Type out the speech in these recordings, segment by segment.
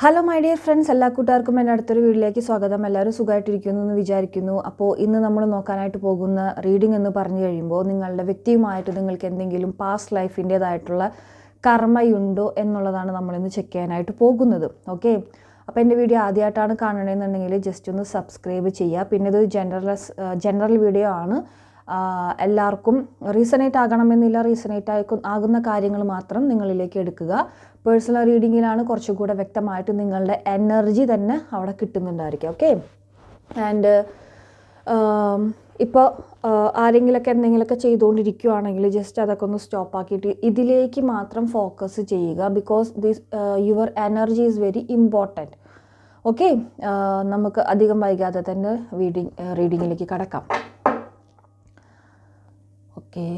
Hello my dear friends എല്ലാ കൂട്ടുകാർക്കും എന്റെ അടുത്തൊരു വീട്ടിലേക്ക് സ്വാഗതം. എല്ലാവരും സുഖമായിട്ടിരിക്കുന്നു എന്ന് വിചാരിക്കുന്നു. അപ്പോൾ ഇന്ന് നമ്മൾ നോക്കാനായിട്ട് പോകുന്ന റീഡിംഗ് എന്ന് പറഞ്ഞു കഴിയുമ്പോൾ നിങ്ങളുടെ വ്യക്തിയുമായിട്ട് നിങ്ങൾക്ക് എന്തെങ്കിലും പാസ്റ്റ് ലൈഫിന്റേതായിട്ടുള്ള കർമ്മയുണ്ടോ എന്നുള്ളതാണ് നമ്മളിന്ന് ചെക്ക് ചെയ്യാനായിട്ട് പോകുന്നത്. ഓക്കെ അപ്പോൾ എന്റെ വീഡിയോ ആദ്യമായിട്ടാണ് കാണണമെന്നുണ്ടെങ്കിൽ ജസ്റ്റ് ഒന്ന് സബ്സ്ക്രൈബ് ചെയ്യുക. പിന്നെ ഇത് ജനറൽ ജനറൽ വീഡിയോ ആണ്. എല്ലാവർക്കും റീസണേറ്റ് ആകണമെന്നില്ല റീസണേറ്റ് ആയിക്കും ആകുന്ന കാര്യങ്ങൾ മാത്രം നിങ്ങളിലേക്ക് എടുക്കുക. പേഴ്സണൽ റീഡിങ്ങിലാണ് കുറച്ചും കൂടെ വ്യക്തമായിട്ട് നിങ്ങളുടെ എനർജി തന്നെ അവിടെ കിട്ടുന്നുണ്ടായിരിക്കും ഓക്കെ ആൻഡ് ഇപ്പോൾ ആരെങ്കിലുമൊക്കെ എന്തെങ്കിലുമൊക്കെ ചെയ്തുകൊണ്ടിരിക്കുകയാണെങ്കിൽ ജസ്റ്റ് അതൊക്കെ ഒന്ന് സ്റ്റോപ്പ് ആക്കിയിട്ട് ഇതിലേക്ക് മാത്രം ഫോക്കസ് ചെയ്യുക because this your energy is very important okay നമുക്ക് അധികം വൈകാതെ തന്നെ റീഡിങ് റീഡിങ്ങിലേക്ക് കടക്കാം. ഓക്കെ.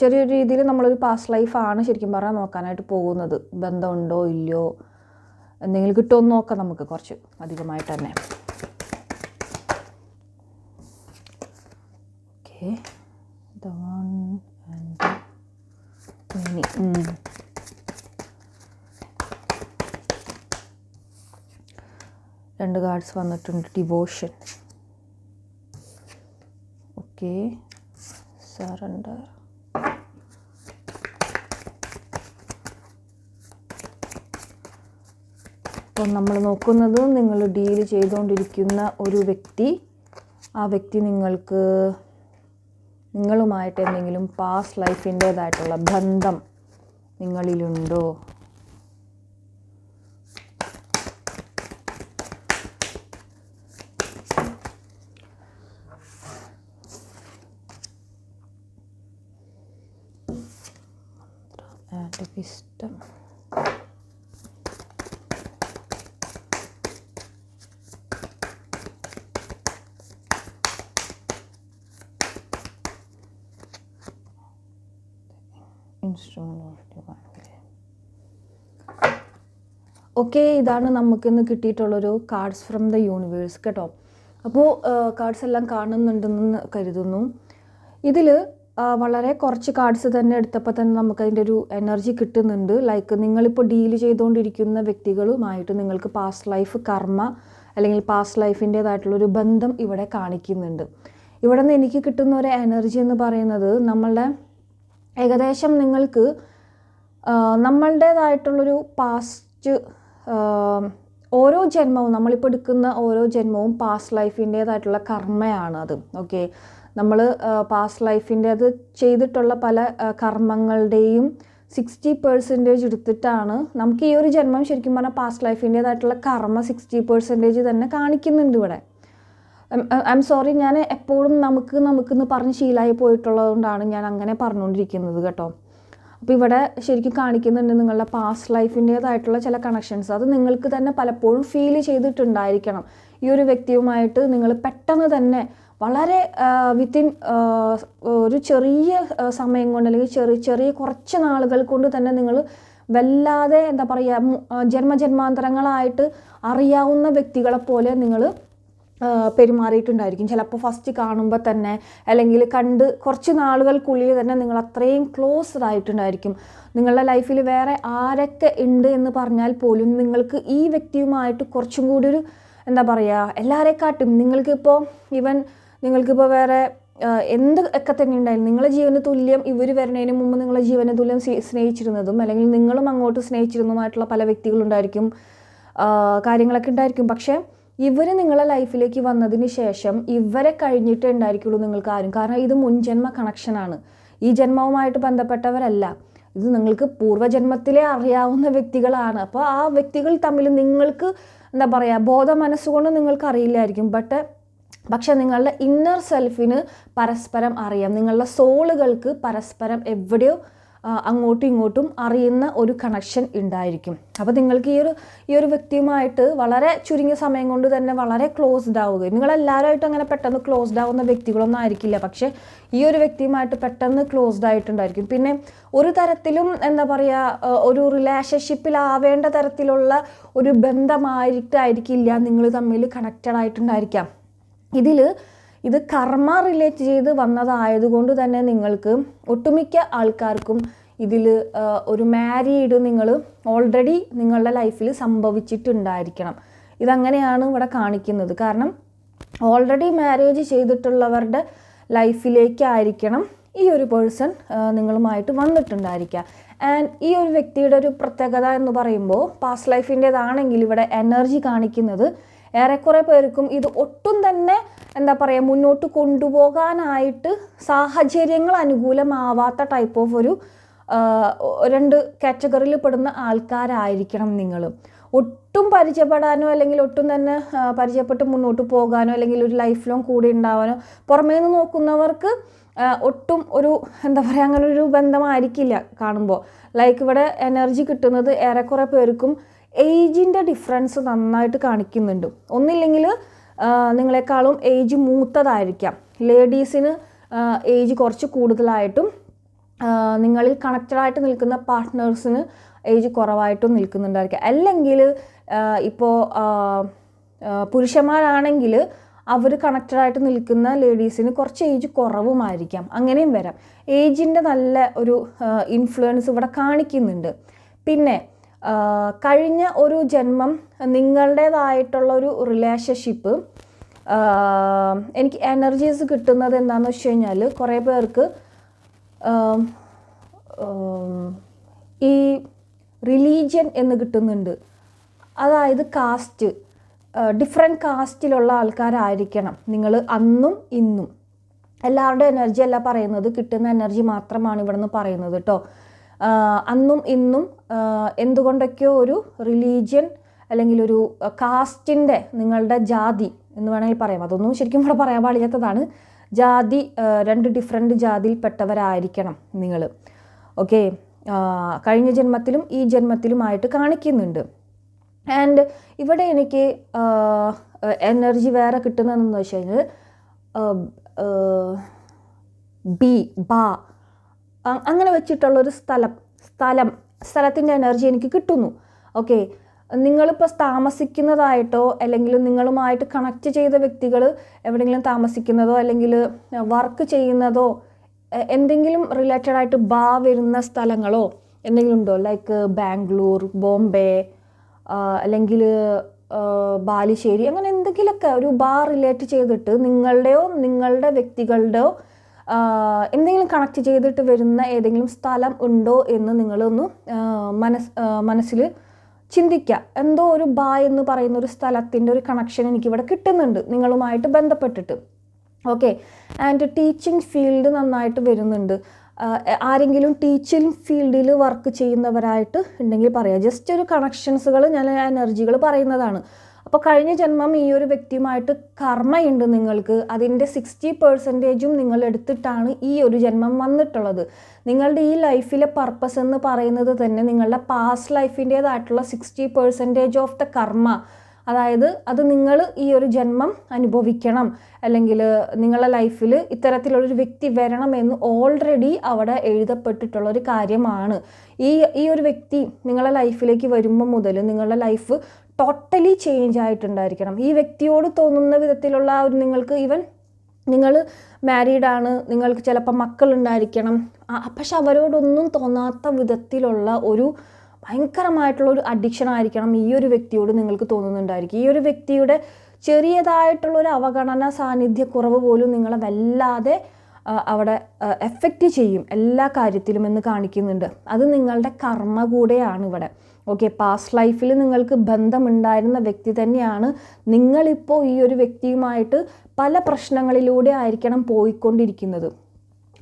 ചെറിയൊരു രീതിയിൽ നമ്മളൊരു പാസ്റ്റ് ലൈഫാണ് ശരിക്കും പറഞ്ഞാൽ നോക്കാനായിട്ട് പോകുന്നത്. ബന്ധമുണ്ടോ ഇല്ലയോ? എന്തെങ്കിലും കിട്ടുമോ എന്ന് നോക്കാം നമുക്ക് കുറച്ച് അധികമായിട്ട് തന്നെ. ഓക്കെ. രണ്ട് കാർഡ്സ് വന്നിട്ടുണ്ട്. Devotion okay. സറണ്ടർ അപ്പം നമ്മൾ നോക്കുന്നത് നിങ്ങൾ ഡീൽ ചെയ്തുകൊണ്ടിരിക്കുന്ന ഒരു വ്യക്തി ആ വ്യക്തി നിങ്ങൾക്ക് നിങ്ങളുമായിട്ട് എന്തെങ്കിലും പാസ്റ്റ് ലൈഫിന്റേതായിട്ടുള്ള ബന്ധം നിങ്ങളിലുണ്ടോ? ഇൻസ്ട്രുമെന്റ് ഡിവൈൻ ഓക്കെ ഇതാണ് നമുക്കിന്ന് കിട്ടിയിട്ടുള്ളൊരു കാർഡ്സ് ഫ്രം ദ യൂണിവേഴ്സ് കേട്ടോ. അപ്പോൾ കാർഡ്സ് എല്ലാം കാണുന്നുണ്ടെന്ന് കരുതുന്നു. ഇതിൽ വളരെ കുറച്ച് കാർഡ്സ് തന്നെ എടുത്തപ്പോൾ തന്നെ നമുക്ക് അതിന്റെ ഒരു എനർജി കിട്ടുന്നുണ്ട്. ലൈക്ക് നിങ്ങളിപ്പോൾ ഡീൽ ചെയ്തുകൊണ്ടിരിക്കുന്ന വ്യക്തികളുമായിട്ട് നിങ്ങൾക്ക് പാസ്റ്റ് ലൈഫ് കർമ്മ അല്ലെങ്കിൽ പാസ്റ്റ് ലൈഫിന്റേതായിട്ടുള്ളൊരു ബന്ധം ഇവിടെ കാണിക്കുന്നുണ്ട്. ഇവിടെ നിന്ന് എനിക്ക് കിട്ടുന്ന ഒരു എനർജി എന്ന് പറയുന്നത് നമ്മളുടെ ഏകദേശം നിങ്ങൾക്ക് നമ്മളുടേതായിട്ടുള്ളൊരു പാസ്റ്റ് ഓരോ ജന്മവും നമ്മളിപ്പോൾ എടുക്കുന്ന ഓരോ ജന്മവും പാസ്റ്റ് ലൈഫിന്റേതായിട്ടുള്ള കർമ്മയാണ് അത് ഓക്കെ നമ്മൾ പാസ്റ്റ് ലൈഫിന്റെ അത് ചെയ്തിട്ടുള്ള പല കർമ്മങ്ങളുടെയും സിക്സ്റ്റി പെർസെന്റേജ് എടുത്തിട്ടാണ് നമുക്ക് ഈ ഒരു ജന്മം ശരിക്കും പറഞ്ഞാൽ പാസ്റ്റ് ലൈഫിന്റേതായിട്ടുള്ള കർമ്മ സിക്സ്റ്റി പെർസെന്റേജ് തന്നെ കാണിക്കുന്നുണ്ട് ഇവിടെ. ഐ എം സോറി ഞാൻ എപ്പോഴും നമുക്ക് നമുക്കെന്ന് പറഞ്ഞ് ശീലമായി പോയിട്ടുള്ളതുകൊണ്ടാണ് ഞാൻ അങ്ങനെ പറഞ്ഞുകൊണ്ടിരിക്കുന്നത് കേട്ടോ. അപ്പോൾ ഇവിടെ ശരിക്കും കാണിക്കുന്നുണ്ട് നിങ്ങളുടെ പാസ്റ്റ് ലൈഫിന്റേതായിട്ടുള്ള ചില കണക്ഷൻസ് അത് നിങ്ങൾക്ക് തന്നെ പലപ്പോഴും ഫീൽ ചെയ്തിട്ടുണ്ടായിരിക്കണം. ഈ ഒരു വ്യക്തിയുമായിട്ട് നിങ്ങൾ പെട്ടെന്ന് തന്നെ വളരെ വിത്തിൻ ഒരു ചെറിയ സമയം കൊണ്ട് അല്ലെങ്കിൽ ചെറിയ ചെറിയ കുറച്ച് നാളുകൾ കൊണ്ട് തന്നെ നിങ്ങൾ വല്ലാതെ എന്താ പറയുക ജന്മജന്മാന്തരങ്ങളായിട്ട് അറിയാവുന്ന വ്യക്തികളെപ്പോലെ നിങ്ങൾ പെരുമാറിയിട്ടുണ്ടായിരിക്കും. ചിലപ്പോൾ ഫസ്റ്റ് കാണുമ്പോൾ തന്നെ അല്ലെങ്കിൽ കണ്ട് കുറച്ച് നാളുകൾക്കുള്ളിൽ തന്നെ നിങ്ങൾ അത്രയും ക്ലോസ്ഡ് ആയിട്ടുണ്ടായിരിക്കും. നിങ്ങളുടെ ലൈഫിൽ വേറെ ആരൊക്കെ ഉണ്ട് എന്ന് പറഞ്ഞാൽ പോലും നിങ്ങൾക്ക് ഈ വ്യക്തിയുമായിട്ട് കുറച്ചും കൂടി ഒരു എന്താ പറയുക എല്ലാവരെക്കാട്ടും നിങ്ങൾക്കിപ്പോൾ ഈവൻ നിങ്ങൾക്കിപ്പോൾ വേറെ എന്ത് ഒക്കെ തന്നെ ഉണ്ടായിരുന്നു നിങ്ങളുടെ ജീവന തുല്യം ഇവർ വരുന്നതിന് മുമ്പ് നിങ്ങളുടെ ജീവന തുല്യം സ്നേഹിച്ചിരുന്നതും അല്ലെങ്കിൽ നിങ്ങളും അങ്ങോട്ട് സ്നേഹിച്ചിരുന്നതുമായിട്ടുള്ള പല വ്യക്തികളുണ്ടായിരിക്കും കാര്യങ്ങളൊക്കെ ഉണ്ടായിരിക്കും. പക്ഷേ ഇവർ നിങ്ങളെ ലൈഫിലേക്ക് വന്നതിന് ശേഷം ഇവരെ കഴിഞ്ഞിട്ടേ ഉണ്ടായിരിക്കുള്ളൂ നിങ്ങൾക്ക് ആരും. കാരണം ഇത് മുൻജന്മ കണക്ഷനാണ് ഈ ജന്മവുമായിട്ട് ബന്ധപ്പെട്ടവരല്ല. ഇത് നിങ്ങൾക്ക് പൂർവജന്മത്തിലെ അറിയാവുന്ന വ്യക്തികളാണ്. അപ്പോൾ ആ വ്യക്തികൾ തമ്മിൽ നിങ്ങൾക്ക് എന്താ പറയുക ബോധ മനസ്സുകൊണ്ട് നിങ്ങൾക്ക് അറിയില്ലായിരിക്കും. ബട്ട് പക്ഷെ നിങ്ങളുടെ ഇന്നർ സെൽഫിന് പരസ്പരം അറിയാം. നിങ്ങളുടെ സോളുകൾക്ക് പരസ്പരം എവിടെയോ അങ്ങോട്ടും ഇങ്ങോട്ടും അറിയുന്ന ഒരു കണക്ഷൻ ഉണ്ടായിരിക്കും. അപ്പോൾ നിങ്ങൾക്ക് ഈ ഒരു ഈ ഒരു വ്യക്തിയുമായിട്ട് വളരെ ചുരുങ്ങിയ സമയം കൊണ്ട് തന്നെ വളരെ ക്ലോസ്ഡ് ആവുക. നിങ്ങളെല്ലാവരുമായിട്ടും അങ്ങനെ പെട്ടെന്ന് ക്ലോസ്ഡ് ആവുന്ന വ്യക്തികളൊന്നും ആയിരിക്കില്ല. പക്ഷേ ഈ ഒരു വ്യക്തിയുമായിട്ട് പെട്ടെന്ന് ക്ലോസ്ഡ് ആയിട്ടുണ്ടായിരിക്കും. പിന്നെ ഒരു തരത്തിലും എന്താ പറയുക ഒരു റിലേഷൻഷിപ്പിലാവേണ്ട തരത്തിലുള്ള ഒരു ബന്ധമായിട്ടായിരിക്കില്ല നിങ്ങൾ തമ്മിൽ കണക്റ്റഡ് ആയിട്ടുണ്ടായിരിക്കാം ഇതിൽ ഇത് കർമ്മ റിലേറ്റ് ചെയ്ത് വന്നതായതുകൊണ്ട് തന്നെ നിങ്ങൾക്ക് ഒട്ടുമിക്ക ആൾക്കാർക്കും ഇതിൽ ഒരു മാരീഡ് നിങ്ങൾ ഓൾറെഡി നിങ്ങളുടെ ലൈഫിൽ സംഭവിച്ചിട്ടുണ്ടായിരിക്കണം. ഇതങ്ങനെയാണ് ഇവിടെ കാണിക്കുന്നത്. കാരണം ഓൾറെഡി മാരേജ് ചെയ്തിട്ടുള്ളവരുടെ ലൈഫിലേക്കായിരിക്കണം ഈ ഒരു പേഴ്സൺ നിങ്ങളുമായിട്ട് വന്നിട്ടുണ്ടായിരിക്കുക. ആൻഡ് ഈ ഒരു വ്യക്തിയുടെ ഒരു പ്രത്യേകത എന്ന് പറയുമ്പോൾ പാസ്റ്റ് ലൈഫിന്റെതാണെങ്കിൽ ഇവിടെ എനർജി കാണിക്കുന്നത് ഏറെക്കുറെ പേർക്കും ഇത് ഒട്ടും തന്നെ എന്താ പറയുക മുന്നോട്ട് കൊണ്ടുപോകാനായിട്ട് സാഹചര്യങ്ങൾ അനുകൂലമാവാത്ത ടൈപ്പ് ഓഫ് ഒരു രണ്ട് കാറ്റഗറിയിൽ പെടുന്ന ആൾക്കാരായിരിക്കണം നിങ്ങൾ ഒട്ടും പരിചയപ്പെടാനോ അല്ലെങ്കിൽ ഒട്ടും തന്നെ പരിചയപ്പെട്ട് മുന്നോട്ട് പോകാനോ അല്ലെങ്കിൽ ഒരു ലൈഫ് ലോങ് കൂടെ ഉണ്ടാവാനോ പുറമേ നിന്ന് നോക്കുന്നവർക്ക് ഒട്ടും ഒരു എന്താ പറയുക അങ്ങനെ ഒരു ബന്ധമായിരിക്കില്ല കാണുമ്പോൾ ലൈക്ക് ഇവിടെ എനർജി കിട്ടുന്നത് ഏറെക്കുറെ പേർക്കും ഏജിന്റെ ഡിഫറൻസ് നന്നായിട്ട് കാണിക്കുന്നുണ്ട്. ഒന്നില്ലെങ്കിൽ നിങ്ങളെക്കാളും ഏജ് മൂത്തതായിരിക്കാം. ലേഡീസിന് ഏജ് കുറച്ച് കൂടുതലായിട്ടും നിങ്ങളിൽ കണക്റ്റഡായിട്ട് നിൽക്കുന്ന പാർട്ട്നേഴ്സിന് ഏജ് കുറവായിട്ടും നിൽക്കുന്നുണ്ടായിരിക്കാം. അല്ലെങ്കിൽ ഇപ്പോൾ പുരുഷന്മാരാണെങ്കിൽ അവർ കണക്റ്റഡായിട്ട് നിൽക്കുന്ന ലേഡീസിന് കുറച്ച് ഏജ് കുറവുമായിരിക്കാം. അങ്ങനെയും വരാം. ഏജിന്റെ നല്ല ഒരു ഇൻഫ്ലുവൻസ് ഇവിടെ കാണിക്കുന്നുണ്ട്. പിന്നെ കഴിഞ്ഞ ഒരു ജന്മം നിങ്ങളുടേതായിട്ടുള്ള ഒരു റിലേഷൻഷിപ്പ് എനിക്ക് എനർജീസ് കിട്ടുന്നത് എന്താണെന്ന് വെച്ച് കഴിഞ്ഞാൽ കുറേ പേർക്ക് ഈ റിലീജിയൻ എന്ന് കിട്ടുന്നുണ്ട്. അതായത് കാസ്റ്റ് ഡിഫറെന്റ് കാസ്റ്റിലുള്ള ആൾക്കാരായിരിക്കണം നിങ്ങൾ അന്നും ഇന്നും. എല്ലാവരുടെ എനർജി അല്ല പറയുന്നത് കിട്ടുന്ന എനർജി മാത്രമാണ് ഇവിടെ നിന്ന് പറയുന്നത് കേട്ടോ അന്നും ഇന്നും എന്തുകൊണ്ടൊക്കെയോ ഒരു റിലീജിയൻ അല്ലെങ്കിൽ ഒരു കാസ്റ്റിന്റെ നിങ്ങളുടെ ജാതി എന്ന് വേണമെങ്കിൽ പറയാം. അതൊന്നും ശരിക്കും ഇവിടെ പറയാൻ പാടില്ലാത്തതാണ്. ജാതി രണ്ട് ഡിഫറെന്റ് ജാതിയിൽപ്പെട്ടവരായിരിക്കണം നിങ്ങൾ ഓക്കെ കഴിഞ്ഞ ജന്മത്തിലും ഈ ജന്മത്തിലുമായിട്ട് കാണിക്കുന്നുണ്ട്. ആൻഡ് ഇവിടെ എനിക്ക് എനർജി വേറെ കിട്ടുന്നതെന്ന് വെച്ച് കഴിഞ്ഞാൽ ബി ബാ അങ്ങനെ വെച്ചിട്ടുള്ളൊരു സ്ഥലം സ്ഥലം സ്ഥലത്തിന്റെ എനർജി എനിക്ക് കിട്ടുന്നു. ഓക്കെ നിങ്ങളിപ്പോൾ താമസിക്കുന്നതായിട്ടോ അല്ലെങ്കിൽ നിങ്ങളുമായിട്ട് കണക്ട് ചെയ്ത വ്യക്തികൾ എവിടെയെങ്കിലും താമസിക്കുന്നതോ അല്ലെങ്കിൽ വർക്ക് ചെയ്യുന്നതോ എന്തെങ്കിലും റിലേറ്റഡ് ആയിട്ട് ബാ വരുന്ന സ്ഥലങ്ങളോ എന്തെങ്കിലും ഉണ്ടോ? ലൈക്ക് ബാംഗ്ലൂർ ബോംബെ അല്ലെങ്കിൽ ബാലുശ്ശേരി അങ്ങനെ എന്തെങ്കിലുമൊക്കെ ഒരു ബാ റിലേറ്റ് ചെയ്തിട്ട് നിങ്ങളുടെയോ നിങ്ങളുടെ വ്യക്തികളുടെയോ എന്തെങ്കിലും കണക്ട് ചെയ്തിട്ട് വരുന്ന ഏതെങ്കിലും സ്ഥലം ഉണ്ടോ എന്ന് നിങ്ങളൊന്ന് മനസ് മനസ്സിൽ ചിന്തിക്കുക എന്തോ ഒരു ബാ എന്ന് പറയുന്ന ഒരു സ്ഥലത്തിന്റെ ഒരു കണക്ഷൻ എനിക്കിവിടെ കിട്ടുന്നുണ്ട് നിങ്ങളുമായിട്ട് ബന്ധപ്പെട്ടിട്ട്. ഓക്കെ ആൻഡ് ടീച്ചിങ് ഫീൽഡ് നന്നായിട്ട് വരുന്നുണ്ട്. ആരെങ്കിലും ടീച്ചിങ് ഫീൽഡിൽ വർക്ക് ചെയ്യുന്നവരായിട്ട് ഉണ്ടെങ്കിൽ പറയാം. ജസ്റ്റ് ഒരു കണക്ഷൻസുകൾ ഞാൻ എനർജികൾ പറയുന്നതാണ്. അപ്പോൾ കഴിഞ്ഞ ജന്മം ഈ ഒരു വ്യക്തിയുമായിട്ട് കർമ്മയുണ്ട് നിങ്ങൾക്ക്. അതിന്റെ സിക്സ്റ്റി പെർസെന്റേജും നിങ്ങൾ എടുത്തിട്ടാണ് ഈ ഒരു ജന്മം വന്നിട്ടുള്ളത്. നിങ്ങളുടെ ഈ ലൈഫിലെ പർപ്പസ് എന്ന് പറയുന്നത് തന്നെ നിങ്ങളുടെ past ലൈഫിന്റേതായിട്ടുള്ള sixty percentage of the karma അതായത് അത് നിങ്ങൾ ഈ ഒരു ജന്മം അനുഭവിക്കണം. അല്ലെങ്കിൽ നിങ്ങളുടെ ലൈഫിൽ ഇത്തരത്തിലുള്ളൊരു വ്യക്തി വരണമെന്ന് ഓൾറെഡി അവിടെ എഴുതപ്പെട്ടിട്ടുള്ള ഒരു കാര്യമാണ്. ഈ ഈ ഒരു വ്യക്തി നിങ്ങളുടെ ലൈഫിലേക്ക് വരുമ്പോൾ മുതൽ നിങ്ങളുടെ ലൈഫ് ടോട്ടലി ചേഞ്ച് ആയിട്ടുണ്ടായിരിക്കണം. ഈ വ്യക്തിയോട് തോന്നുന്ന വിധത്തിലുള്ള ഒരു നിങ്ങൾക്ക് ഈവൻ നിങ്ങൾ മാരീഡാണ് നിങ്ങൾക്ക് ചിലപ്പോൾ മക്കളുണ്ടായിരിക്കണം. പക്ഷെ അവരോടൊന്നും തോന്നാത്ത വിധത്തിലുള്ള ഒരു ഭയങ്കരമായിട്ടുള്ള ഒരു അഡിക്ഷൻ ആയിരിക്കണം ഈ ഒരു വ്യക്തിയോട് നിങ്ങൾക്ക് തോന്നുന്നുണ്ടായിരിക്കും. ഈ ഒരു വ്യക്തിയുടെ ചെറിയതായിട്ടുള്ള ഒരു അവഗണന സാന്നിധ്യക്കുറവ് പോലും നിങ്ങളെ വല്ലാതെ അവിടെ എഫക്റ്റ് ചെയ്യും എല്ലാ കാര്യത്തിലും എന്ന് കാണിക്കുന്നുണ്ട്. അത് നിങ്ങളുടെ കർമ്മ കൂടെയാണ് ഇവിടെ. ഓക്കെ പാസ്റ്റ് ലൈഫിൽ നിങ്ങൾക്ക് ബന്ധമുണ്ടായിരുന്ന വ്യക്തി തന്നെയാണ് നിങ്ങളിപ്പോൾ ഈ ഒരു വ്യക്തിയുമായിട്ട് പല പ്രശ്നങ്ങളിലൂടെ ആയിരിക്കണം പോയിക്കൊണ്ടിരിക്കുന്നത്.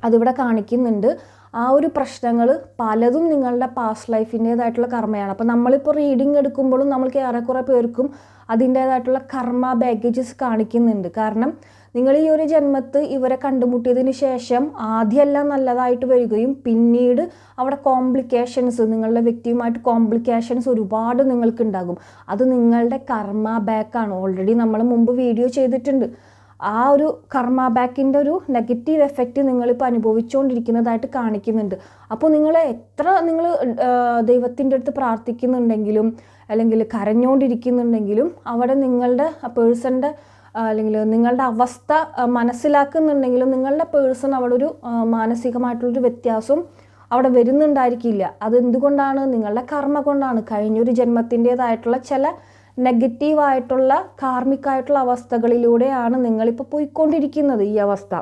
അതിവിടെ കാണിക്കുന്നുണ്ട് ആ ഒരു പ്രശ്നങ്ങൾ പലതും നിങ്ങളുടെ പാസ്റ്റ് ലൈഫിന്റേതായിട്ടുള്ള കർമ്മയാണ്. അപ്പോൾ നമ്മളിപ്പോൾ റീഡിംഗ് എടുക്കുമ്പോഴും നമ്മൾക്ക് ഏറെക്കുറെ പേർക്കും അതിന്റേതായിട്ടുള്ള കർമ്മ ബാഗേജസ് കാണിക്കുന്നുണ്ട്. കാരണം നിങ്ങൾ ഈ ഒരു ജന്മത്ത് ഇവരെ കണ്ടുമുട്ടിയതിന് ശേഷം ആദ്യമെല്ലാം നല്ലതായിട്ട് വരികയും പിന്നീട് അവിടെ കോംപ്ലിക്കേഷൻസ് നിങ്ങളുടെ വ്യക്തിയുമായിട്ട് കോംപ്ലിക്കേഷൻസ് ഒരുപാട് നിങ്ങൾക്ക് ഉണ്ടാകും അത് നിങ്ങളുടെ കർമ്മ ബാക്കാണ് ഓൾറെഡി നമ്മൾ മുമ്പ് വീഡിയോ ചെയ്തിട്ടുണ്ട്. ആ ഒരു കർമ്മ ബാക്കിന്റെ ഒരു നെഗറ്റീവ് എഫക്റ്റ് നിങ്ങളിപ്പോൾ അനുഭവിച്ചുകൊണ്ടിരിക്കുന്നതായിട്ട് കാണിക്കുന്നുണ്ട്. അപ്പോൾ നിങ്ങൾ എത്ര നിങ്ങൾ ദൈവത്തിന്റെ അടുത്ത് പ്രാർത്ഥിക്കുന്നുണ്ടെങ്കിലും അല്ലെങ്കിൽ കരഞ്ഞുകൊണ്ടിരിക്കുന്നുണ്ടെങ്കിലും അവിടെ നിങ്ങളുടെ പേഴ്സന്റെ അല്ലെങ്കിൽ നിങ്ങളുടെ അവസ്ഥ മനസ്സിലാക്കുന്നുണ്ടെങ്കിലും നിങ്ങളുടെ പേഴ്സൺ അവിടെ ഒരു മാനസികമായിട്ടുള്ളൊരു വ്യത്യാസം അവിടെ വരുന്നുണ്ടായിരിക്കില്ല. അതെന്തുകൊണ്ടാണ്? നിങ്ങളുടെ കർമ്മ കൊണ്ടാണ്. കഴിഞ്ഞൊരു ജന്മത്തിന്റെതായിട്ടുള്ള ചില നെഗറ്റീവായിട്ടുള്ള കാർമ്മിക്കായിട്ടുള്ള അവസ്ഥകളിലൂടെയാണ് നിങ്ങളിപ്പോൾ പോയിക്കൊണ്ടിരിക്കുന്നത് ഈ അവസ്ഥ.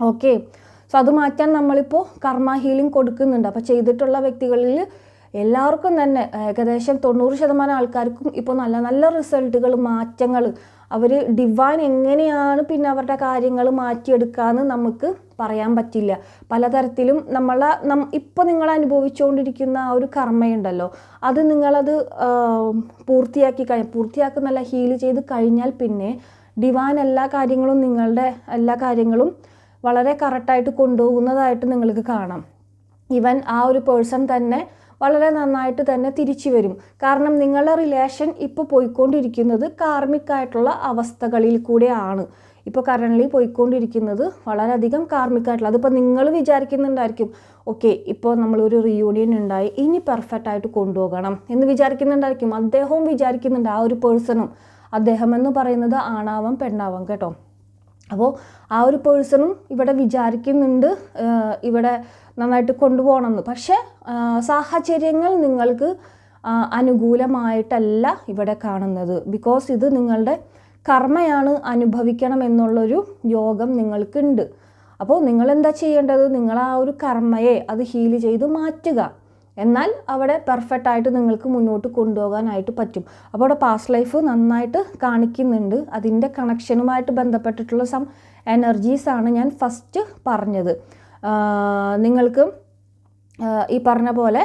ഓക്കെ? സോ അത് മാറ്റാൻ നമ്മളിപ്പോൾ കർമ്മ ഹീലിംഗ് കൊടുക്കുന്നുണ്ട്. അപ്പോൾ ചെയ്തിട്ടുള്ള വ്യക്തികളിൽ എല്ലാവർക്കും തന്നെ ഏകദേശം തൊണ്ണൂറ് ശതമാനം ആൾക്കാർക്കും ഇപ്പോൾ നല്ല നല്ല റിസൾട്ടുകൾ മാറ്റങ്ങൾ അവർ ഡിവൈൻ എങ്ങനെയാണ് പിന്നെ അവരുടെ കാര്യങ്ങൾ മാറ്റിയെടുക്കാമെന്ന് നമുക്ക് പറയാൻ പറ്റില്ല. പലതരത്തിലും നമ്മളെ നം ഇപ്പോൾ നിങ്ങൾ അനുഭവിച്ചുകൊണ്ടിരിക്കുന്ന ആ ഒരു കർമ്മയുണ്ടല്ലോ. അത് നിങ്ങളത് പൂർത്തിയാക്കി കഴി പൂർത്തിയാക്കുന്നല്ല ഹീൽ ചെയ്ത് കഴിഞ്ഞാൽ പിന്നെ ഡിവാൻ എല്ലാ കാര്യങ്ങളും നിങ്ങളുടെ എല്ലാ കാര്യങ്ങളും വളരെ കറക്റ്റായിട്ട് കൊണ്ടുപോകുന്നതായിട്ട് നിങ്ങൾക്ക് കാണാം. ഇവൻ ആ ഒരു പേഴ്സൺ തന്നെ വളരെ നന്നായിട്ട് തന്നെ തിരിച്ചു വരും. കാരണം നിങ്ങളുടെ റിലേഷൻ ഇപ്പോൾ പോയിക്കൊണ്ടിരിക്കുന്നത് കാർമ്മിക്കായിട്ടുള്ള അവസ്ഥകളിൽ കൂടെയാണ്. ഇപ്പോൾ കറണ്ട്ലി പോയിക്കൊണ്ടിരിക്കുന്നത് വളരെയധികം കാർമിക്കായിട്ടുള്ള അതിപ്പോൾ നിങ്ങൾ വിചാരിക്കുന്നുണ്ടായിരിക്കും ഓക്കെ ഇപ്പോൾ നമ്മളൊരു റിയൂണിയൻ ഉണ്ടായി ഇനി പെർഫെക്റ്റ് ആയിട്ട് കൊണ്ടുപോകണം എന്ന് വിചാരിക്കുന്നുണ്ടായിരിക്കും. അദ്ദേഹവും വിചാരിക്കുന്നുണ്ട് ആ ഒരു പേഴ്സണും അദ്ദേഹം എന്ന് പറയുന്നത് ആണാവാം പെണ്ണാവാം കേട്ടോ. അപ്പോൾ ആ ഒരു പേഴ്സണും ഇവിടെ വിചാരിക്കുന്നുണ്ട് ഇവിടെ നന്നായിട്ട് കൊണ്ടുപോകണമെന്ന്. പക്ഷേ സാഹചര്യങ്ങൾ നിങ്ങൾക്ക് അനുകൂലമായിട്ടല്ല ഇവിടെ കാണുന്നത്. ബിക്കോസ് ഇത് നിങ്ങളുടെ കർമ്മയാണ് അനുഭവിക്കണം എന്നുള്ളൊരു യോഗം നിങ്ങൾക്കുണ്ട്. അപ്പോൾ നിങ്ങൾ എന്താ ചെയ്യേണ്ടത്? നിങ്ങൾ ആ ഒരു കർമ്മയെ അത് ഹീൽ ചെയ്ത് മാറ്റുക. എന്നാൽ അവിടെ പെർഫെക്റ്റ് ആയിട്ട് നിങ്ങൾക്ക് മുന്നോട്ട് കൊണ്ടുപോകാനായിട്ട് പറ്റും. അപ്പോൾ അവിടെ പാസ്റ്റ് ലൈഫ് നന്നായിട്ട് കാണിക്കുന്നുണ്ട്. അതിന്റെ കണക്ഷനുമായിട്ട് ബന്ധപ്പെട്ടിട്ടുള്ള സം എനർജീസാണ് ഞാൻ ഫസ്റ്റ് പറഞ്ഞത്. നിങ്ങൾക്ക് ഈ പറഞ്ഞ പോലെ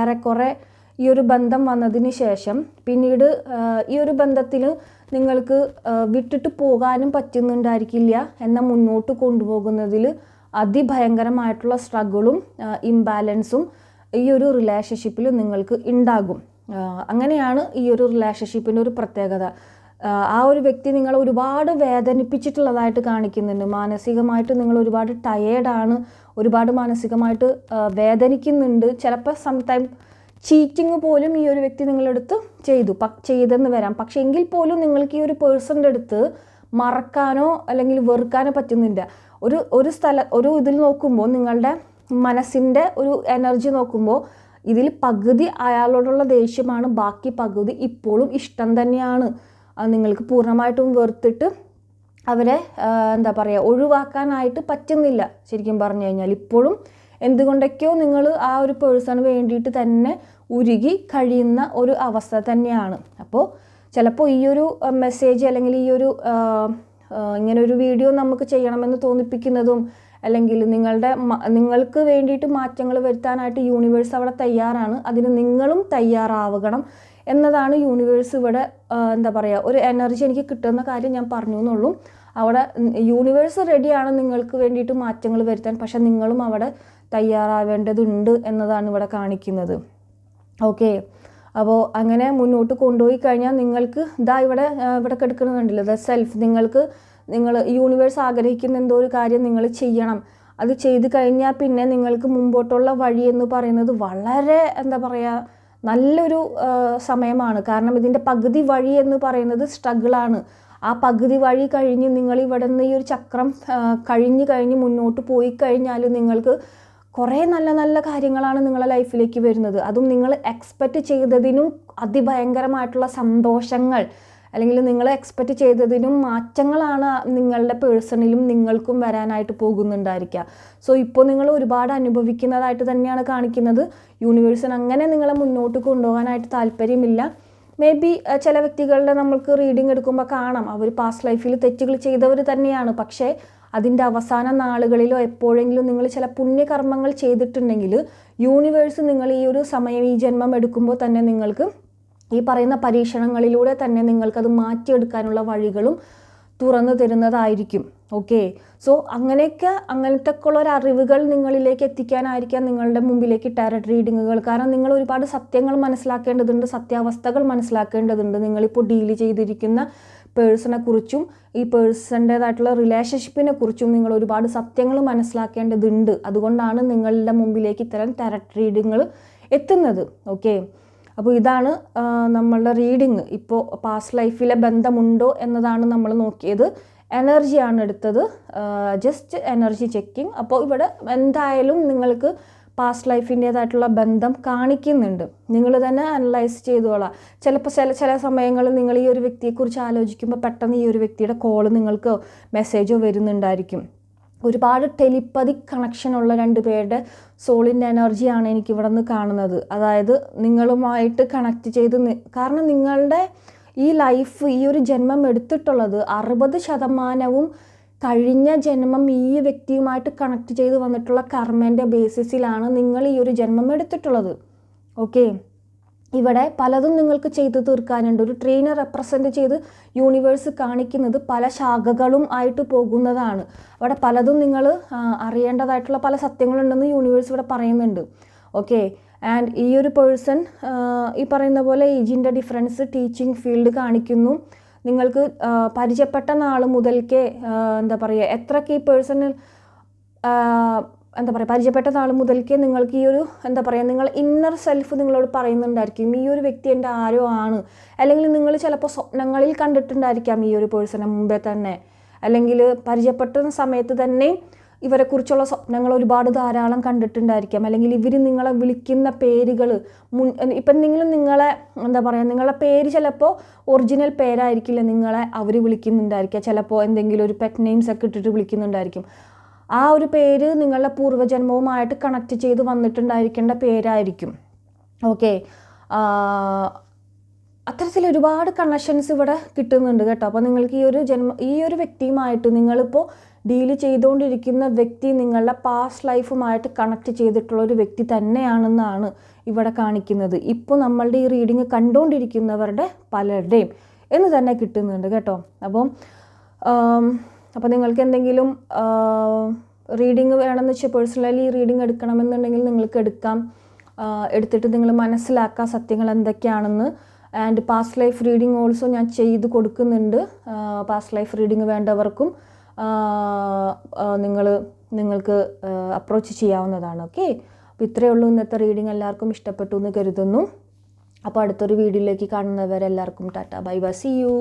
ഏറെക്കുറെ ഈ ഒരു ബന്ധം വന്നതിന് ശേഷം പിന്നീട് ഈ ഒരു ബന്ധത്തിൽ നിങ്ങൾക്ക് വിട്ടിട്ട് പോകാനും പറ്റുന്നുണ്ടായിരിക്കില്ല എന്ന മുന്നോട്ട് കൊണ്ടുപോകുന്നതിൽ അതിഭയങ്കരമായിട്ടുള്ള സ്ട്രഗിളും ഇംബാലൻസും ഈ ഒരു റിലേഷൻഷിപ്പിൽ നിങ്ങൾക്ക് ഉണ്ടാകും അങ്ങനെയാണ് ഈ ഒരു റിലേഷൻഷിപ്പിന്റെ ഒരു പ്രത്യേകത. ആ ഒരു വ്യക്തി നിങ്ങളെ ഒരുപാട് വേദനിപ്പിച്ചിട്ടുള്ളതായിട്ട് കാണിക്കുന്നുണ്ട്. മാനസികമായിട്ട് നിങ്ങൾ ഒരുപാട് ടയേർഡാണ് ഒരുപാട് മാനസികമായിട്ട് വേദനിക്കുന്നുണ്ട്. ചിലപ്പോൾ സംടൈം ചീറ്റിങ് പോലും ഈ ഒരു വ്യക്തി നിങ്ങളെടുത്ത് ചെയ്തു പ ചെയ്തെന്ന് വരാം. പക്ഷേ എങ്കിൽ പോലും നിങ്ങൾക്ക് ഈ ഒരു പേഴ്സന്റെ അടുത്ത് മറക്കാനോ അല്ലെങ്കിൽ വെറുക്കാനോ പറ്റുന്നില്ല. ഒരു ഒരു സ്ഥല ഒരു ഇതിൽ നോക്കുമ്പോൾ നിങ്ങളുടെ മനസ്സിന്റെ ഒരു എനർജി നോക്കുമ്പോൾ ഇതിൽ പകുതി അയാളോടുള്ള ദേഷ്യമാണ് ബാക്കി പകുതി ഇപ്പോഴും ഇഷ്ടം തന്നെയാണ്. നിങ്ങൾക്ക് പൂർണമായിട്ടും വെറുത്തിട്ട് അവരെ എന്താ പറയുക ഒഴിവാക്കാനായിട്ട് പറ്റുന്നില്ല. ശരിക്കും പറഞ്ഞു കഴിഞ്ഞാൽ ഇപ്പോഴും എന്തുകൊണ്ടൊക്കെയോ നിങ്ങൾ ആ ഒരു പേഴ്സണ് വേണ്ടിയിട്ട് തന്നെ ഉരുകി കഴിയുന്ന ഒരു അവസ്ഥ തന്നെയാണ്. അപ്പോൾ ചിലപ്പോൾ ഈ ഒരു മെസ്സേജ് അല്ലെങ്കിൽ ഈ ഒരു ഇങ്ങനെ ഒരു വീഡിയോ നമുക്ക് ചെയ്യണമെന്ന് തോന്നിപ്പിക്കുന്നതും അല്ലെങ്കിൽ നിങ്ങളുടെ നിങ്ങൾക്ക് വേണ്ടിയിട്ട് മാറ്റങ്ങൾ വരുത്താനായിട്ട് യൂണിവേഴ്സ് അവിടെ തയ്യാറാണ്. അതിന് നിങ്ങളും തയ്യാറാവണം എന്നതാണ് യൂണിവേഴ്സ് ഇവിടെ എന്താ പറയുക ഒരു എനർജി എനിക്ക് കിട്ടുന്ന കാര്യം ഞാൻ പറഞ്ഞു എന്നുള്ളൂ അവിടെ യൂണിവേഴ്സ് റെഡിയാണ് നിങ്ങൾക്ക് വേണ്ടിയിട്ട് മാറ്റങ്ങൾ വരുത്താൻ പക്ഷെ നിങ്ങളും അവിടെ തയ്യാറാവേണ്ടതുണ്ട് എന്നതാണ് ഇവിടെ കാണിക്കുന്നത്. ഓക്കെ. അപ്പോൾ അങ്ങനെ മുന്നോട്ട് കൊണ്ടുപോയി കഴിഞ്ഞാൽ നിങ്ങൾക്ക് ഇതാ ഇവിടെ ഇവിടെ കിടക്കുന്നത് കണ്ടില്ല ദ സെൽഫ് നിങ്ങൾക്ക് നിങ്ങൾ യൂണിവേഴ്സ് ആഗ്രഹിക്കുന്ന എന്തോ ഒരു കാര്യം നിങ്ങൾ ചെയ്യണം. അത് ചെയ്തു കഴിഞ്ഞാൽ പിന്നെ നിങ്ങൾക്ക് മുമ്പോട്ടുള്ള വഴി എന്ന് പറയുന്നത് വളരെ എന്താ പറയുക നല്ലൊരു സമയമാണ്. കാരണം ഇതിന്റെ പകുതി വഴി എന്ന് പറയുന്നത് സ്ട്രഗിളാണ് ആ പകുതി വഴി കഴിഞ്ഞ് നിങ്ങൾ ഇവിടെ നിന്ന് ഈ ഒരു ചക്രം കഴിഞ്ഞ് കഴിഞ്ഞ് മുന്നോട്ട് പോയി കഴിഞ്ഞാൽ നിങ്ങൾക്ക് കുറേ നല്ല നല്ല കാര്യങ്ങളാണ് നിങ്ങളെ ലൈഫിലേക്ക് വരുന്നത്. അതും നിങ്ങൾ എക്സ്പെക്റ്റ് ചെയ്തതിനും അതിഭയങ്കരമായിട്ടുള്ള സന്തോഷങ്ങൾ. അല്ലെങ്കിൽ നിങ്ങൾ എക്സ്പെക്റ്റ് ചെയ്തതിനും മാറ്റങ്ങളാണ് നിങ്ങളുടെ പേഴ്സണിലും നിങ്ങൾക്കും വരാനായിട്ട് പോകുന്നുണ്ടായിരിക്കുക. സോ ഇപ്പോൾ നിങ്ങൾ ഒരുപാട് അനുഭവിക്കുന്നതായിട്ട് തന്നെയാണ് കാണിക്കുന്നത്. യൂണിവേഴ്സിന് അങ്ങനെ നിങ്ങളെ മുന്നോട്ട് കൊണ്ടുപോകാനായിട്ട് താല്പര്യമില്ല. മേ ബി ചില വ്യക്തികളുടെ നമ്മൾക്ക് റീഡിംഗ് എടുക്കുമ്പോൾ കാണാം. അവർ പാസ്റ്റ് ലൈഫിൽ തെറ്റുകൾ ചെയ്തവർ തന്നെയാണ്. പക്ഷേ അതിന്റെ അവസാന നാളുകളിലോ എപ്പോഴെങ്കിലും നിങ്ങൾ ചില പുണ്യകർമ്മങ്ങൾ ചെയ്തിട്ടുണ്ടെങ്കിൽ യൂണിവേഴ്സ് നിങ്ങൾ ഈ ഒരു സമയം ഈ ജന്മം എടുക്കുമ്പോൾ തന്നെ നിങ്ങൾക്ക് ഈ പറയുന്ന പരീക്ഷണങ്ങളിലൂടെ തന്നെ നിങ്ങൾക്കത് മാറ്റിയെടുക്കാനുള്ള വഴികളും തുറന്നു തരുന്നതായിരിക്കും. ഓക്കെ സോ അങ്ങനെയൊക്കെ അങ്ങനത്തെ ഉള്ള ഒരു അറിവുകൾ നിങ്ങളിലേക്ക് എത്തിക്കാനായിരിക്കാം നിങ്ങളുടെ മുമ്പിലേക്ക് ടാരറ്റ് റീഡിങ്ങുകൾ കാരണം നിങ്ങൾ ഒരുപാട് സത്യങ്ങൾ മനസ്സിലാക്കേണ്ടതുണ്ട് സത്യാവസ്ഥകൾ മനസ്സിലാക്കേണ്ടതുണ്ട്. നിങ്ങളിപ്പോൾ ഡീൽ ചെയ്തിരിക്കുന്ന പേഴ്സണെ കുറിച്ചും ഈ പേഴ്സന്റേതായിട്ടുള്ള റിലേഷൻഷിപ്പിനെ കുറിച്ചും നിങ്ങൾ ഒരുപാട് സത്യങ്ങൾ മനസ്സിലാക്കേണ്ടതുണ്ട്. അതുകൊണ്ടാണ് നിങ്ങളുടെ മുമ്പിലേക്ക് ഇത്തരം ടാരറ്റ് റീഡിങ്ങുകൾ എത്തുന്നത്. ഓക്കെ അപ്പോൾ ഇതാണ് നമ്മളുടെ റീഡിങ് ഇപ്പോൾ പാസ്റ്റ് ലൈഫിലെ ബന്ധമുണ്ടോ എന്നതാണ് നമ്മൾ നോക്കിയത്. എനർജിയാണ് എടുത്തത്. ജസ്റ്റ് എനർജി ചെക്കിങ് അപ്പോൾ ഇവിടെ എന്തായാലും നിങ്ങൾക്ക് പാസ്റ്റ് ലൈഫിന്റേതായിട്ടുള്ള ബന്ധം കാണിക്കുന്നുണ്ട്. നിങ്ങൾ തന്നെ അനലൈസ് ചെയ്തോളാം. ചിലപ്പോൾ ചില ചില സമയങ്ങളിൽ നിങ്ങൾ ഈ ഒരു വ്യക്തിയെക്കുറിച്ച് ആലോചിക്കുമ്പോൾ പെട്ടെന്ന് ഈ ഒരു വ്യക്തിയുടെ കോൾ നിങ്ങൾക്ക് മെസ്സേജോ വരുന്നുണ്ടായിരിക്കും. ഒരുപാട് ടെലിപ്പതി കണക്ഷനുള്ള രണ്ട് പേരുടെ സോളിന്റെ എനർജിയാണ് എനിക്ക് ഇവിടെ നിന്ന് കാണുന്നത്. അതായത് നിങ്ങളുമായിട്ട് കണക്റ്റ് ചെയ്ത് കാരണം നിങ്ങളുടെ ഈ ലൈഫ് ഈ ഒരു ജന്മം എടുത്തിട്ടുള്ളത് അറുപത് ശതമാനവും കഴിഞ്ഞ ജന്മം ഈ വ്യക്തിയുമായിട്ട് കണക്ട് ചെയ്ത് വന്നിട്ടുള്ള കർമ്മേന്റെ ബേസിസിലാണ് നിങ്ങൾ ഈ ഒരു ജന്മം എടുത്തിട്ടുള്ളത്. ഓക്കെ ഇവിടെ പലതും നിങ്ങൾക്ക് ചെയ്തു തീർക്കാനുണ്ട്. ഒരു ട്രെയിനെ റെപ്രസെന്റ് ചെയ്ത് യൂണിവേഴ്സ് കാണിക്കുന്നത് പല ശാഖകളും ആയിട്ട് പോകുന്നതാണ്. അവിടെ പലതും നിങ്ങൾ അറിയേണ്ടതായിട്ടുള്ള പല സത്യങ്ങളുണ്ടെന്ന് യൂണിവേഴ്സ് ഇവിടെ പറയുന്നുണ്ട്. ഓക്കെ ആൻഡ് ഈ ഒരു പേഴ്സൺ ഈ പറയുന്ന പോലെ ഏജിന്റെ ഡിഫറൻസ് ടീച്ചിങ് ഫീൽഡ് കാണിക്കുന്നു. നിങ്ങൾക്ക് പരിചയപ്പെട്ട നാൾ മുതൽക്കേ എന്താ പറയുക എത്രക്ക് ഈ പേഴ്സണിൽ എന്താ പറയുക പരിചയപ്പെട്ട നാൾ മുതൽക്കേ നിങ്ങൾക്ക് ഈ ഒരു എന്താ പറയുക നിങ്ങൾ ഇന്നർ സെൽഫ് നിങ്ങളോട് പറയുന്നുണ്ടായിരിക്കും ഈ ഒരു വ്യക്തി എന്റെ ആരോ ആണ്. അല്ലെങ്കിൽ നിങ്ങൾ ചിലപ്പോൾ സ്വപ്നങ്ങളിൽ കണ്ടിട്ടുണ്ടായിരിക്കാം ഈ ഒരു പേഴ്സണെ മുമ്പേ തന്നെ. അല്ലെങ്കിൽ പരിചയപ്പെട്ട സമയത്ത് തന്നെ ഇവരെക്കുറിച്ചുള്ള സ്വപ്നങ്ങൾ ഒരുപാട് ധാരാളം കണ്ടിട്ടുണ്ടായിരിക്കാം. അല്ലെങ്കിൽ ഇവർ നിങ്ങളെ വിളിക്കുന്ന പേരുകൾ മുൻ ഇപ്പം നിങ്ങൾ നിങ്ങളെ എന്താ പറയുക നിങ്ങളെ പേര് ചിലപ്പോൾ ഒറിജിനൽ പേരായിരിക്കില്ല നിങ്ങളെ അവർ വിളിക്കുന്നുണ്ടായിരിക്കുക. ചിലപ്പോൾ എന്തെങ്കിലും ഒരു പെറ്റ് നെയിംസ് ഒക്കെ ഇട്ടിട്ട് വിളിക്കുന്നുണ്ടായിരിക്കും. ആ ഒരു പേര് നിങ്ങളുടെ പൂർവജന്മവുമായിട്ട് കണക്ട് ചെയ്ത് വന്നിട്ടുണ്ടായിരിക്കേണ്ട പേരായിരിക്കും. ഓക്കെ അത്തരത്തിൽ ഒരുപാട് കണക്ഷൻസ് ഇവിടെ കിട്ടുന്നുണ്ട് കേട്ടോ. അപ്പോൾ നിങ്ങൾക്ക് ഈ ഒരു ജന്മ ഈ ഒരു വ്യക്തിയുമായിട്ട് നിങ്ങളിപ്പോൾ ഡീൽ ചെയ്തുകൊണ്ടിരിക്കുന്ന വ്യക്തി നിങ്ങളുടെ പാസ്റ്റ് ലൈഫുമായിട്ട് കണക്ട് ചെയ്തിട്ടുള്ള ഒരു വ്യക്തി തന്നെയാണെന്നാണ് ഇവിടെ കാണിക്കുന്നത്. ഇപ്പോൾ നമ്മളുടെ ഈ റീഡിങ് കണ്ടുകൊണ്ടിരിക്കുന്നവരുടെ പലരുടെയും എന്ന് തന്നെ കിട്ടുന്നുണ്ട് കേട്ടോ. അപ്പം അപ്പോൾ നിങ്ങൾക്ക് എന്തെങ്കിലും റീഡിങ് വേണമെന്ന് വെച്ചാൽ പേഴ്സണലി റീഡിങ് എടുക്കണമെന്നുണ്ടെങ്കിൽ നിങ്ങൾക്ക് എടുക്കാം. എടുത്തിട്ട് നിങ്ങൾ മനസ്സിലാക്കുക സത്യങ്ങൾ എന്തൊക്കെയാണെന്ന്. And past life reading also ഞാൻ ചെയ്ത് കൊടുക്കുന്നുണ്ട്. പാസ്റ്റ് ലൈഫ് റീഡിങ് വേണ്ടവർക്കും നിങ്ങൾ നിങ്ങൾക്ക് അപ്രോച്ച് ചെയ്യാവുന്നതാണ്. ഓക്കെ അപ്പോൾ ഇത്രയേ ഉള്ളൂ ഇന്നത്തെ റീഡിങ് എല്ലാവർക്കും ഇഷ്ടപ്പെട്ടു എന്ന് കരുതുന്നു. അപ്പോൾ അടുത്തൊരു വീഡിയോയിലേക്ക് കാണുന്നവരെല്ലാവർക്കും tata. Bye bye see you